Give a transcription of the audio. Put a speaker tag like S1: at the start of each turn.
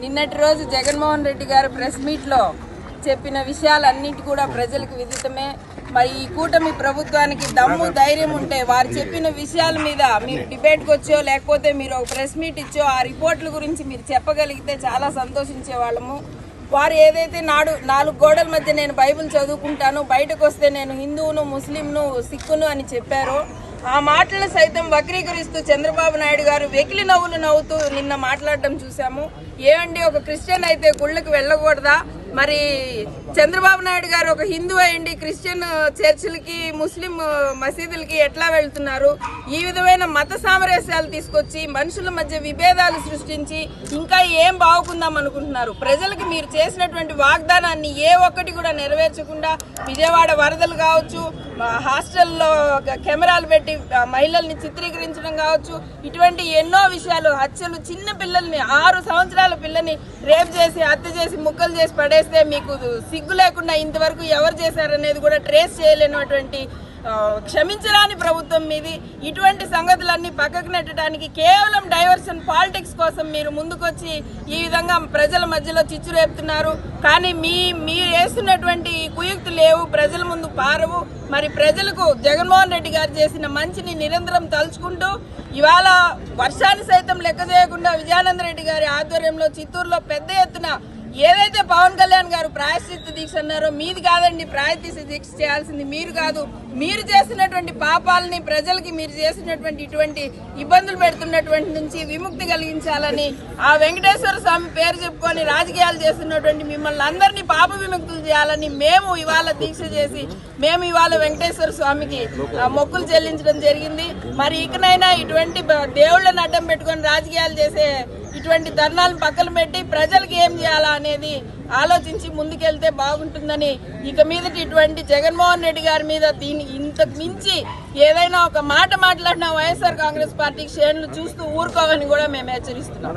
S1: నిన్నటి రోజు జగన్మోహన్ రెడ్డి గారు ప్రెస్ మీట్లో చెప్పిన విషయాలన్నింటి కూడా ప్రజలకు విదితమే. మరి ఈ కూటమి ప్రభుత్వానికి దమ్ము ధైర్యం ఉంటే వారు చెప్పిన విషయాల మీద మీరు డిబేట్కి వచ్చో లేకపోతే మీరు ఒక ప్రెస్ మీట్ ఇచ్చో ఆ రిపోర్ట్ల గురించి మీరు చెప్పగలిగితే చాలా సంతోషించే వాళ్ళము. వారు ఏదైతే నాడు నాలుగు గోడల మధ్య నేను బైబిల్ చదువుకుంటాను బయటకు వస్తే నేను హిందువును ముస్లింను సిక్కును అని చెప్పారో ఆ మాటలు సైతం వక్రీకరిస్తూ చంద్రబాబు నాయుడు గారు వెకిలి నవ్వులు నవ్వుతూ నిన్న మాట్లాడడం చూసాము ఏమండి ఒక క్రిస్టియన్ అయితే గుళ్ళకు వెళ్ళకూడదా? మరి చంద్రబాబు నాయుడు గారు ఒక హిందూ అయ్యండి క్రిస్టియన్ చర్చిలకి ముస్లిం మసీదులకి ఎట్లా వెళ్తున్నారు? ఈ విధమైన మత సామరస్యాలు తీసుకొచ్చి మనుషుల మధ్య విభేదాలు సృష్టించి ఇంకా ఏం బాగుకుందాం అనుకుంటున్నారు? ప్రజలకు మీరు చేసినటువంటి వాగ్దానాన్ని ఏ ఒక్కటి కూడా నెరవేర్చకుండా విజయవాడ వరదలు కావచ్చు హాస్టల్లో కెమెరాలు పెట్టి మహిళల్ని చిత్రీకరించడం కావచ్చు ఇటువంటి ఎన్నో విషయాలు హత్యలు చిన్న పిల్లల్ని ఆరు సంవత్సరాల పిల్లని రేప్ చేసి హత్య చేసి ముక్కలు చేసి పడే చేస్తే మీకు సిగ్గు లేకుండా ఇంతవరకు ఎవరు చేశారనేది కూడా ట్రేస్ చేయలేనటువంటి క్షమించరాని ప్రభుత్వం మీది. ఇటువంటి సంగతులన్నీ పక్కకు నెట్టడానికి కేవలం డైవర్షన్ పాలిటిక్స్ కోసం మీరు ముందుకొచ్చి ఈ విధంగా ప్రజల మధ్యలో చిచ్చురేపుతున్నారు కానీ మీ మీరు వేస్తున్నటువంటి కుయుక్తులు లేవు ప్రజల ముందు పారవు. మరి ప్రజలకు జగన్మోహన్ రెడ్డి గారు చేసిన మంచిని నిరంతరం తలుచుకుంటూ ఇవాళ వర్షాన్ని సైతం లెక్క చేయకుండా విజయానంద రెడ్డి గారి ఆధ్వర్యంలో చిత్తూరులో పెద్ద ఎత్తున ఏదైతే పవన్ కళ్యాణ్ గారు ప్రాయశ్చిత్త దీక్ష అన్నారో మీది కాదండి ప్రాయశ్చిత్త దీక్ష చేయాల్సింది మీరు కాదు. మీరు చేస్తున్నటువంటి పాపాలని ప్రజలకి మీరు చేసినటువంటి ఇటువంటి ఇబ్బందులు పెడుతున్నటువంటి నుంచి విముక్తి కలిగించాలని ఆ వెంకటేశ్వర స్వామి పేరు చెప్పుకొని రాజకీయాలు చేస్తున్నటువంటి మిమ్మల్ని అందరినీ పాప విముక్తులు చేయాలని మేము ఇవాళ దీక్ష చేసి మేము ఇవాళ వెంకటేశ్వర స్వామికి మొక్కులు చెల్లించడం జరిగింది. మరి ఇకనైనా ఇటువంటి దేవుళ్ళని అడ్డం పెట్టుకొని రాజకీయాలు చేసే ఇటువంటి ధర్నాలను పక్కన పెట్టి ప్రజలకు ఏం చేయాలా అనేది ఆలోచించి ముందుకెళ్తే బాగుంటుందని ఇక మీదటి ఇటువంటి జగన్మోహన్ రెడ్డి గారి మీద దీన్ని ఇంతకు మించి ఏదైనా ఒక మాట మాట్లాడిన వైఎస్ఆర్ కాంగ్రెస్ పార్టీకి శ్రేణులు చూస్తూ ఊరుకోవని కూడా మేము హెచ్చరిస్తున్నాం.